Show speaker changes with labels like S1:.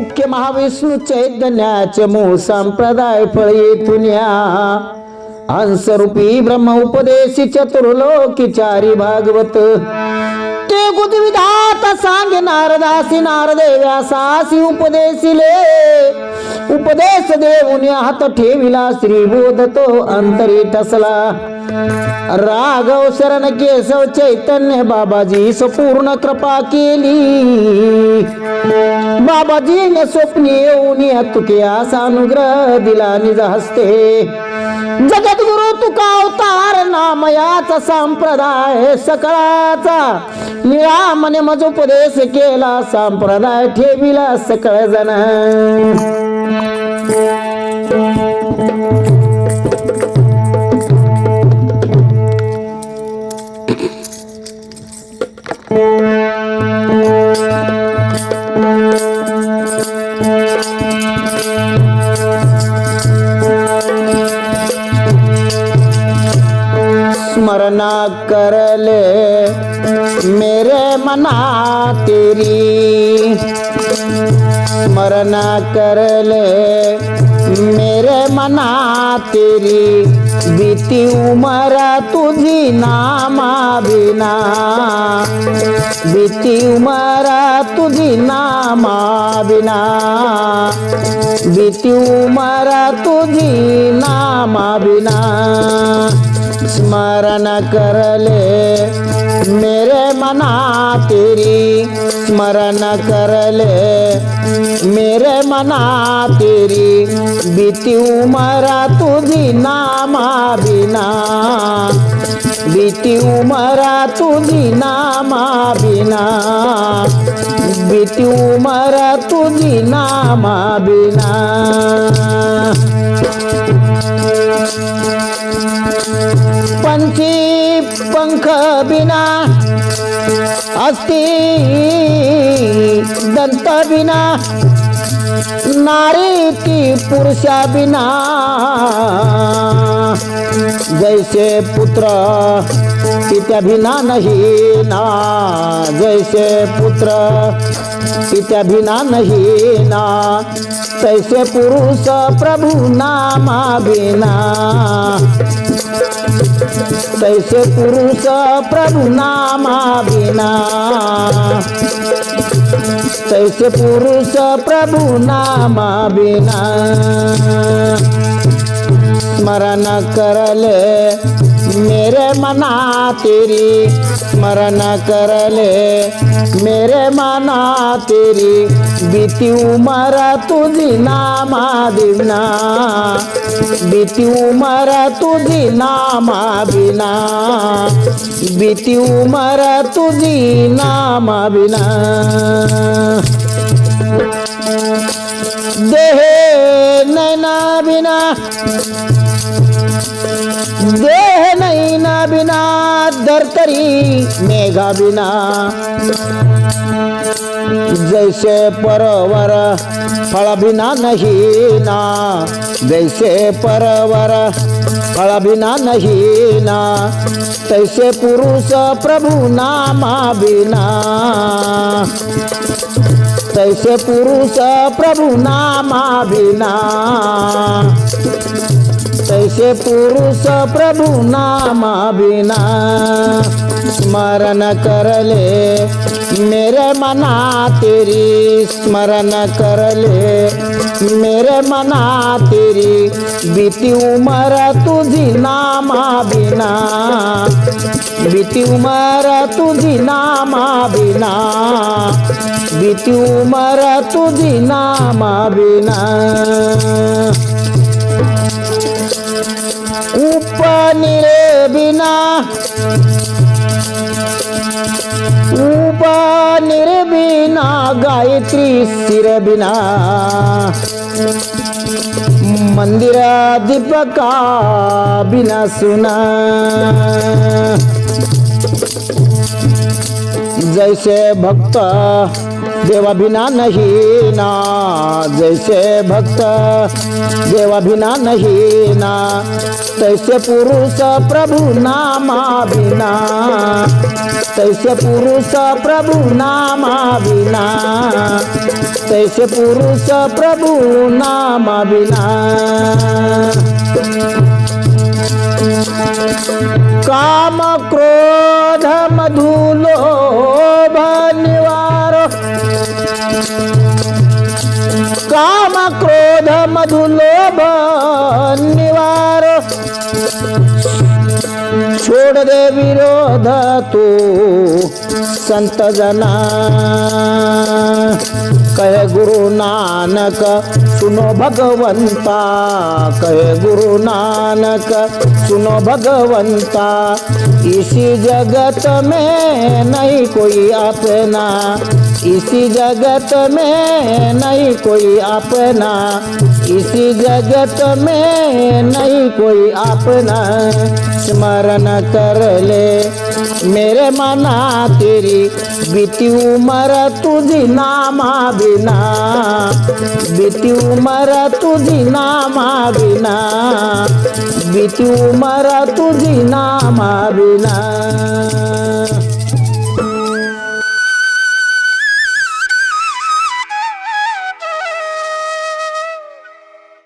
S1: मुख्य महाविष्णू चैतन्याचे मूळ संप्रदाय फळ येथून हंसरूपी ब्रह्म उपदेशी चतुर्लोकी चारी भागवत. ते गुदविधात सांगे नारदासी नारदे व्यासासी उपदेशिले. उपदेश देऊन हात ठेविला श्री बोध तो अंतरी टसला राघव शरण केशव चैतन्य बाबाजी संपूर्ण कृपा केली. बाबाजीने स्वप्नी येऊन तुके असा अनुग्रह दिला निज हस्ते. जगद्गुरु तुका अवतार नामयाचा संप्रदाय सकळाचा. निळामने मज उपदेश केला संप्रदाय ठेविला सकळ जण मरना कर ले मेरे मना तेरी। मरना कर ले मेरे मना तेरी। बीती उमर तुझी नामा बिना बीती उमर तुझी नामा बिना बीती उमर तुझी नामा बिना स्मरण कर ले मेरे मना तेरी स्मरण कर ले मेरे मना तेरी बीती उमर तुझी नामा बिना बीती उमर तुझी नामा बिना बीती उमर तुझी नामा बिना। पंछी पंख बिना अस्ति दंत बिना नारी ती पुरुषा बिना। जैसे पुत्र पित्या बिना नहीं ना। जैसे पुत्र पित्या बिना नाही ना। तैसे पुरुष प्रभु नामा बिना। तैसे पुरुष प्रभु नामा बिना। तैसे पुरुष प्रभु नामा बिना। स्मरण कर ले मेरे मना तेरी। स्मरण कर ले मेरे मना तेरी। बीती उमर तुझी नामा बिना बीती उमर तुझी नामा बिना बीती उमर तुझी नामा बिना देह नैना बिना देह नैना बिना दरतरी मेघा बिना। जैसे परवर फळ नाही नहीं ना जैसे परवर फळ नाही नहीं ना तैसे पुरुष प्रभु नामा बिना। तैसे पुरुष प्रभु नामा बिना तैसे पुरुष प्रभु नामा बिना स्मरण कर ले मेरे मना तेरी। स्मरण कर ले मेरे मना तेरी। बीती उमर तुझी नामा बिना बीती उमर तुझी नामा बिना बीती उमर तुझी नामा बिना। उपनिरे बिना। उपनिरे बिना, गायत्री सिर बिना। मंदिर दीपका बिना सुना। जैसे भक्त देवा बिना नहीं ना, जैसे भक्त। देवा बिना नहीं ना, तैसे पुरुष प्रभु नामा बिना तैसे पुरुष प्रभु नामा बिना तैसे पुरुष प्रभु नामा बिना काम क्रोध क्रोध मधु लोभ निवार छोड़ दे विरोध तू संत जना कहे गुरु नानक, सुनो भगवंता। कहे गुरु नानक, सुनो भगवंता। इसी जगत में नहीं कोई अपना। इसी जगत में नहीं कोई अपना। इसी जगत में नहीं कोई अपना। स्मरण कर ले। मेरे मना तेरी बीती उमर तुझी नामा बिना बीती उमर तुझी नामा बिना बीती उमर तुझी नामा बिना